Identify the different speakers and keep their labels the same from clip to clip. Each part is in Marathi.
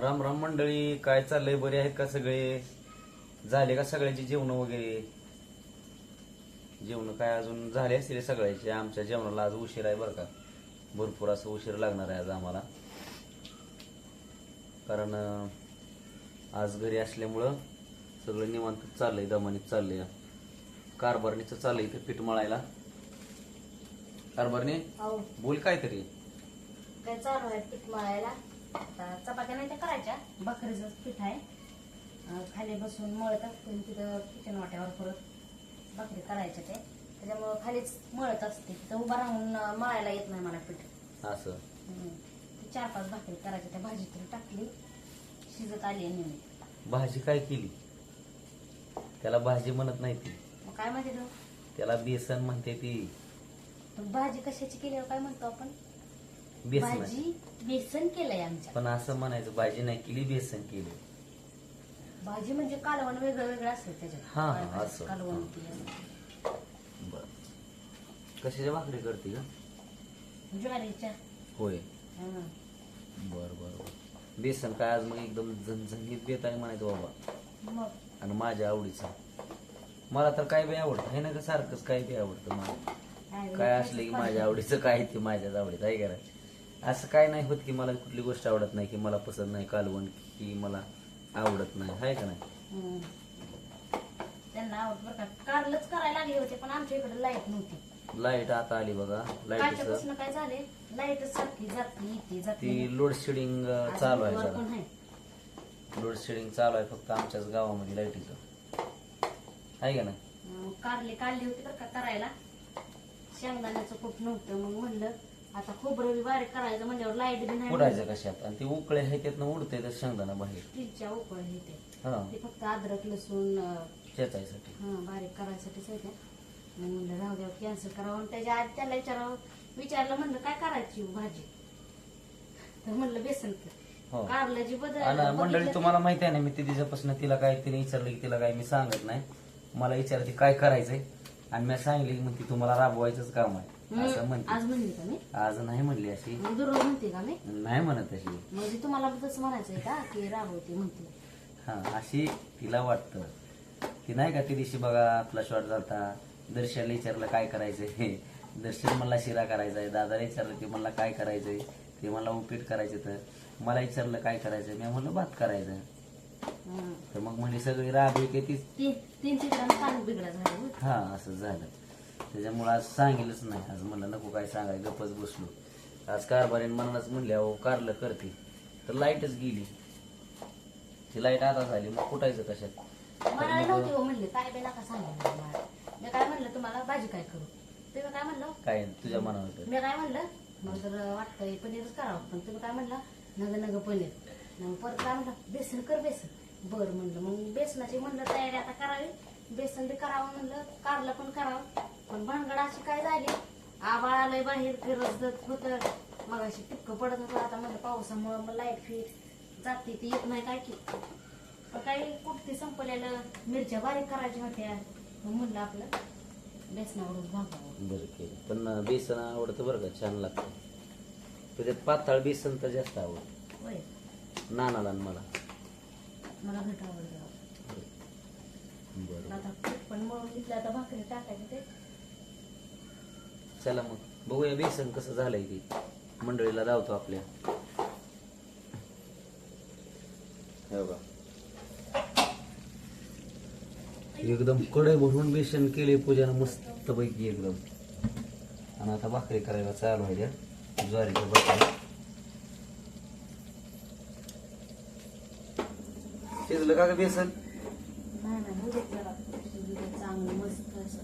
Speaker 1: राम राम मंडळी काय चाललंय? बरे आहेत का सगळे? झाले का सगळ्यांची जेवण वगैरे? जेवण काय अजून झाले असतील सगळ्याचे? आमच्या जेवणाला आज उशीर आहे बरं का. भरपूर असं उशीर लागणार आहे आज आम्हाला. कारण आज घरी असल्यामुळं सगळं निवांत चाललंय दमानीत चाललंय. कारभारणीचं चाललंय इथं पीठ मळायला. कारभारणी?
Speaker 2: अहो
Speaker 1: बोल
Speaker 2: काय चालू आहे पीठ मळायला? आता चपात्या नाही त्या करायच्या. भाकरीचं पीठ आहे. खाली बसून मळत असते तिथं किचन वाट्यावर परत भाकरी करायच्या ते त्याच्यामुळं खालीच मळत असते. तिथं उभा राहून मळायला येत नाही मला पीठ.
Speaker 1: असं.
Speaker 2: चार पाच भाकरी करायच्या. त्या भाजीतून टाकली. शिजत आली आहे नेहमी.
Speaker 1: भाजी काय केली? त्याला भाजी म्हणत नाही ती.
Speaker 2: मग काय म्हणते तू?
Speaker 1: त्याला बेसन म्हणते ती.
Speaker 2: भाजी कशाची केली काय म्हणतो आपण?
Speaker 1: बेसन
Speaker 2: भाजी बेसन केलंय आमच्या
Speaker 1: पण असं म्हणायचं भाजी नाही केली बेसन केली
Speaker 2: भाजी म्हणजे कालवण वेगळं वेगळं असतं त्याच्यात.
Speaker 1: हा, हा, असं.
Speaker 2: कालवण केलं
Speaker 1: बर. कशाच्या भाकरी करते का?
Speaker 2: ज्वारीच्या.
Speaker 1: होय.
Speaker 2: हा.
Speaker 1: बर बर बर. बेसन काय आज मग एकदम झणझणीत बेत आहे म्हणायचं बाबा.
Speaker 2: मग.
Speaker 1: आणि माझ्या आवडीचं. मला तर काय बी आवडतं. आहे ना का सारखंच काय बी आवडतं मला.
Speaker 2: काय
Speaker 1: असलं की माझ्या आवडीचं काय ते माझ्याच आवडीचं आहे का नाही? असं काय नाही होत की मला कुठली गोष्ट आवडत नाही की मला पसंत नाही कालवण की मला आवडत नाही. आहे का नाही?
Speaker 2: हम्म. त्यांना आवड बरं का. कारलच करायला लागले होते पण आमच्या इकडे लाइट नव्हती.
Speaker 1: लाइट आता आली बघा. लाईटीचं
Speaker 2: कालच्यापासून काय झाले? लाइट सारखी जाती येते जाती
Speaker 1: ती लोड शेडिंग चालू आहे
Speaker 2: पण आहे.
Speaker 1: लोड शेडिंग चालू आहे फक्त आमच्याच गावामध्ये लाईटीचं. आहे का नाही?
Speaker 2: कारले काढली होती बरं का करायला. शेंगदाण्याचं खूप नव्हतं मग म्हणलं आता खोबरं बी बारीक करायचं म्हणल्यावर लाइट बी नाही
Speaker 1: उडायचं कशात? आणि ती उकळे आहे त्यातनं उडते तर शेंगदाणा बाहेर.
Speaker 2: स्टीलच्या उकळ
Speaker 1: हा
Speaker 2: ते. फक्त अद्रक लसूण अं,
Speaker 1: चेचायसाठी
Speaker 2: हा बारीक करायसाठीच होत्या मग म्हणलं राहू द्या कॅन्सल करावं. आणि त्याच्या आधी त्याला विचारावं. विचारलं म्हणलं काय करायची भाजी? तर म्हणलं बेसन
Speaker 1: हो.
Speaker 2: कारल्याची बदल
Speaker 1: आणि मंडळी तुम्हाला माहिती आहे ना मी ते दिवसापासून तिला काय तिने विचारलं की तिला काय मी सांगत नाही. मला विचारते काय करायचंय? आणि मी सांगितलं की म्हणते तुम्हाला राबवायचंच काम आहे. असं म्हणते.
Speaker 2: आज म्हणली का मी?
Speaker 1: आज नाही म्हणली अशी.
Speaker 2: मग दररोज म्हणते का मी?
Speaker 1: नाही म्हणत अशी.
Speaker 2: म्हणजे तुम्हाला तसं म्हणायचंय का? की राबवते म्हणते.
Speaker 1: हा अशी तिला वाटतं. ती नाही का ती दिवशी बघा आपला शॉट झालता. दर्शनला विचारलं काय करायचंय? दर्शन मला शिरा करायचा आहे. दादाला विचारलं की मला काय करायचंय? ते मला उपीट करायचं तर. मला विचारलं काय करायचंय? मी म्हणलं भात करायचं. तर मग म्हणजे सगळी राब की तीच
Speaker 2: तीन तीन चित्रांना कान बिघडा झालं.
Speaker 1: हा असं झालं. त्याच्यामुळे आज सांगितलंच नाही. आज म्हणलं नको काय सांगाय गपच बसलो. आज कारभारीन मनालाच म्हणले अहो कारलं करते. तर लाईटच गेली. ती लाइट आता झाली. मग कुठायचं कशात?
Speaker 2: मला नव्हती हो म्हणले. काय बी नका सांगा मला. मी काय म्हणलं तुम्हाला भाजी काय करू? तुम्ही काय म्हणलं
Speaker 1: काय तुझ्या मनावर.
Speaker 2: मी काय म्हणलं मला तर वाटतंय पनीरच करावं. पण तुम्ही काय म्हणलं नग नग पनीर. मग परत काय म्हणलं बेसन कर बेसन. बरं म्हणलं. मग बेसनाची म्हणलं तयारी आता करावी. बेसन बी करावं म्हणलं. कारलं पण करावं. पण भानगड अशी काय झाली? आबाळ आलंय बाहेर. फिरत होतं. मग अशी टिपकं पडत होतं. आता म्हणलं पावसामुळं मग लाइट फीट जाते ती. येत नाही काय की. पण काही कुठती संपलेलं मिरच्या बारीक करायच्या होत्या. मग म्हणलं आपलं बेसनावरच भागावं
Speaker 1: बरं केलं. पण बेसन आवडतं बरं का? छान लागतं. त्याच्यात पातळ बेसन तर जास्त आवडतं. नानाला आणि मला.
Speaker 2: मला घट आवडतं
Speaker 1: बरं.
Speaker 2: आता पीठ पण मळून घेतलं आता भाकरी टाकायचे ते.
Speaker 1: चला मग. बघूया बेसन कसं झालंय ते. मंडळीला धावतो आपल्या. हे बघा. एकदम कडे भरून बेसन केले पूजानं मस्त पैकी एकदम. आणि आता भाकरी करायला चालू आहे त्या. ज्वारीच्या भाकरी. शिजलं का ग बेसन?
Speaker 2: चांगलं मस्त असं.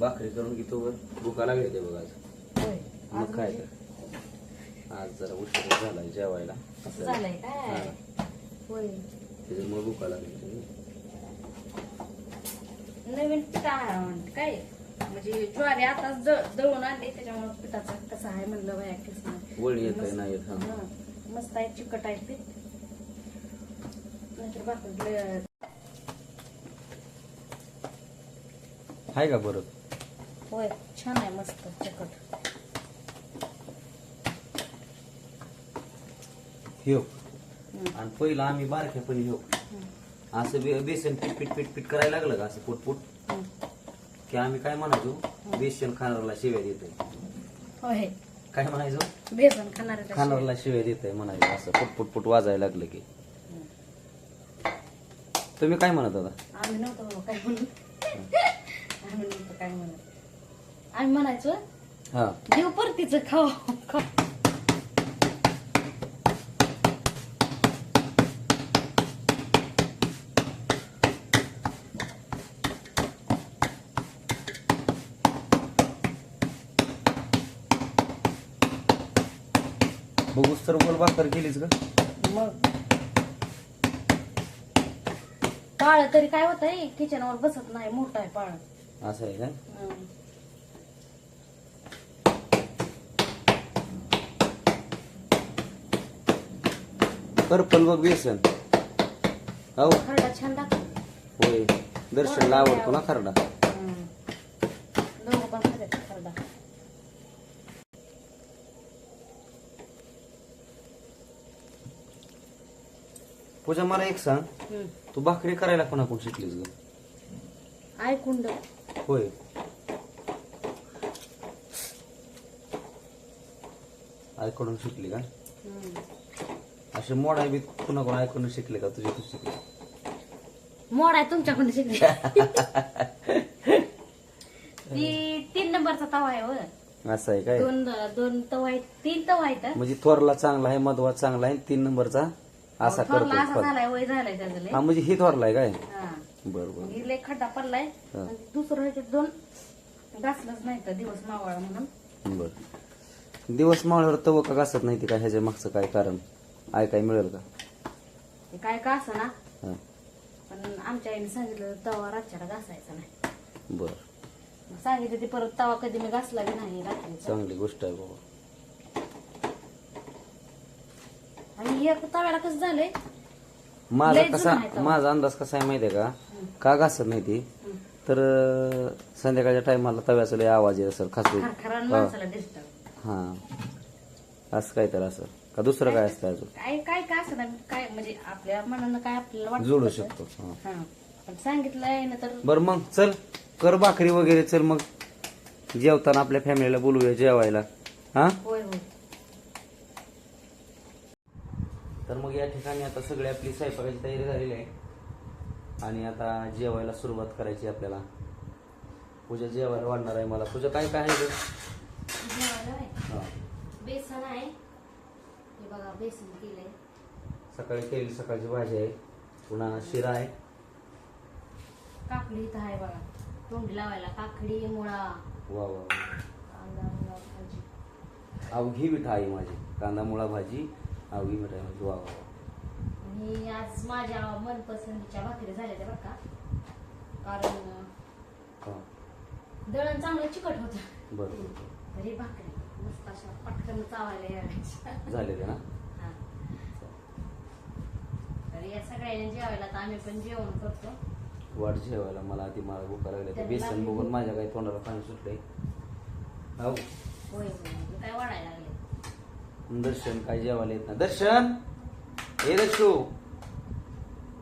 Speaker 1: भाकरी करून घेतो वर भुका लागली ते बघा आज.
Speaker 2: होय
Speaker 1: मग काय तर. आज जरा उशीर झाला जेवायला.
Speaker 2: असं झालंय काय?
Speaker 1: हा.
Speaker 2: होय.
Speaker 1: त्याच्यामुळे भुका लागली
Speaker 2: नवीन पिठा आहे काय? म्हणजे ज्वारी आता दळून आणली त्याच्यामुळे पिठाचा कसा आहे म्हणलं बाया कसं
Speaker 1: वळी येत नाही येत हा
Speaker 2: मस्त आहे चिकट आहे पीठ.
Speaker 1: आहे का बरं?
Speaker 2: होय छान आहे मस्त चिकट
Speaker 1: ह्यो आणि पहिलं आम्ही बारक्यापणी ह्यो असं बे- बेसन पीठ पीठ पीठ पीठ करायला लागलं का असं पुटपुट? की आम्ही काय म्हणायचो? बेसन खाणारला शिव्या देतोय.
Speaker 2: होय.
Speaker 1: काय म्हणायचो?
Speaker 2: बेसन खाणार
Speaker 1: खाणारला शिव्या. देतोय म्हणायचं. असं पुटपुट पुट वाजायला लागलं की. तुम्ही काय म्हणत होता?
Speaker 2: आम्ही नव्हतो बाबा काय म्हणत आम्ही नव्हतो काय म्हणत. आम्ही म्हणायचो
Speaker 1: हा.
Speaker 2: देव परतीचं खाऊ खाऊ
Speaker 1: बघूस तर बोल भाकर केलीच का
Speaker 2: मग? पाळ तरी काय होत आहे किचनवर बसत नाही मोठा आहे पाळ.
Speaker 1: असं आहे का? पर्पल बघ बेसन हो.
Speaker 2: खरडा छान दाखव.
Speaker 1: होय. दर्शनला आवडतो ना खरडा
Speaker 2: दोघं पण खातात खरडा
Speaker 1: पूजा मला एक सांग. तू भाकरी करायला कोणाकडून शिकलीस ग?
Speaker 2: ऐकून.
Speaker 1: होय. आईकडून शिकली का. असे मोड आहे कुणाकडून ऐकून शिकले का तुझे तू शिकले?
Speaker 2: मोड आहे तुमच्याकडून शिकली. ती तीन नंबरचा तवा आहे होय.
Speaker 1: असं आहे काय?
Speaker 2: दोन दोन तवा आहेत तीन तवा आहेत.
Speaker 1: म्हणजे थोरला चांगला आहे मधवा चांगला आहे तीन नंबरचा असा
Speaker 2: थोरला असा
Speaker 1: करतो
Speaker 2: झालाय वय झालाय त्याचं लय.
Speaker 1: हा म्हणजे ही थोरला आहे काय?
Speaker 2: हा.
Speaker 1: बर बर.
Speaker 2: मग हे लय खड्डा पडलाय.
Speaker 1: हा.
Speaker 2: आणि दुसरं ह्याच्यात दोन घासलंच नाही तर दिवस मावळा म्हणून.
Speaker 1: बर. दिवस मावळ्यावर तव का घासत नाही ते काय ह्याच्या मागचं काय कारण? ऐकाय मिळेल का?
Speaker 2: ते काय का असं ना?
Speaker 1: हा.
Speaker 2: पण आमच्या आईने सांगितलं तवा रातच्याला घासायचा नाही.
Speaker 1: बर.
Speaker 2: मग सांगितलं ते परत तवा कधी मी घासला बी नाही रात्रीचा
Speaker 1: चांगली गोष्ट आहे बाबा.
Speaker 2: एक तव्याला कसं झालंय?
Speaker 1: माझा
Speaker 2: लय
Speaker 1: कसा
Speaker 2: जुनं आहे तो.
Speaker 1: माझा अंदाज कसा आहे माहितीये का? का घासत नाही ती. तर अं, संध्याकाळच्या टायमाला तव्याचा लय आवाज येत असेल खासू
Speaker 2: खरखरान माणसाला डिस्टर्ब
Speaker 1: हा. असं काय तर असं. का दुसरं काय असतं अजून?
Speaker 2: काय काय काय असं ना काय म्हणजे आपल्या मनानं काय आपल्याला वाटतं
Speaker 1: जोडू
Speaker 2: तसं.
Speaker 1: शकतो हा.
Speaker 2: हा. पण सांगितलंय ना तर
Speaker 1: बर मग चल कर भाकरी वगैरे चल मग. जेवताना आपल्या फॅमिलीला बोलूया जेवायला. हा?
Speaker 2: होय होय.
Speaker 1: तर मग या ठिकाणी आता सगळी आपली स्वयंपाकाची तयारी झालेली आहे. आणि आता जेवायला सुरुवात करायची आपल्याला. पूजा जेवायला वाढणार आहे मला. पूजा काय काय आहे. हा.
Speaker 2: बेसन आहे. हे बघा बेसन केलंय.
Speaker 1: सकाळी केलेली सकाळची भाजी आहे. पुन्हा शिरा आहे.
Speaker 2: काकडी इथं आहे बघा. तोंडी लावायला. काकडी मुळा.
Speaker 1: वा वा अवघी मिठाई आहे माझी. कांदा मुळा भाजी. अवघी मिठाई माझी वा वा वा.
Speaker 2: आणि आज माझ्या मनपसंतीच्या भाकरी झाल्या त्या बरं का. कारण. दळण चांगलं चिकट होतं. तरी भाकरी मस्त अशा पटकन चावायला यायच्या.
Speaker 1: बरं झाले ते ना?
Speaker 2: हा. तर या सगळ्यांनी जेवायला तर आम्ही पण जेवण करतो.
Speaker 1: वाट जेवायला. मला आधी मला भुका लागल्या ते बेसन बघून. माझ्या काही तोंडाला पाणी सुटलंय. हो.
Speaker 2: होय होय. काय वाढायला लागले?
Speaker 1: दर्शन काय जेवायला येत ना दर्शन! हे दर्शू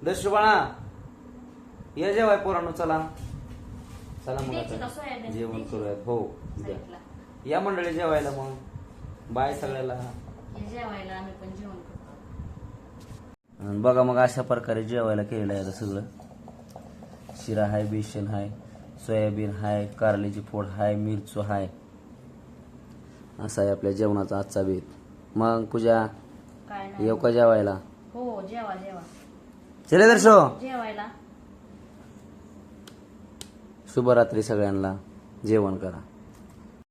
Speaker 1: दर्शू बाळा! या जेवाय पोरांनो चला. चला मग आता? जेवण? करूयात. हो. या मंडळी जेवायला मग. बाय सगळ्याला.
Speaker 2: जेवायला आम्ही पण जेवण करतो.
Speaker 1: आणि बघा मग अशा प्रकारे जेवायला केलेलं आहे आता सगळं. शिरा हाय बेसन हाय सोयाबीन हाय कारल्याची फोड हाय मिरचू हाय. असा आहे आपल्या जेवणाचा आजचा बेत. मग पूजा
Speaker 2: काय नाही.
Speaker 1: येऊ का जेवायला?
Speaker 2: हो जेवा जेवा.
Speaker 1: चले दर्शो
Speaker 2: जेवायला.
Speaker 1: शुभरात्री सगळ्यांना. जेवण करा.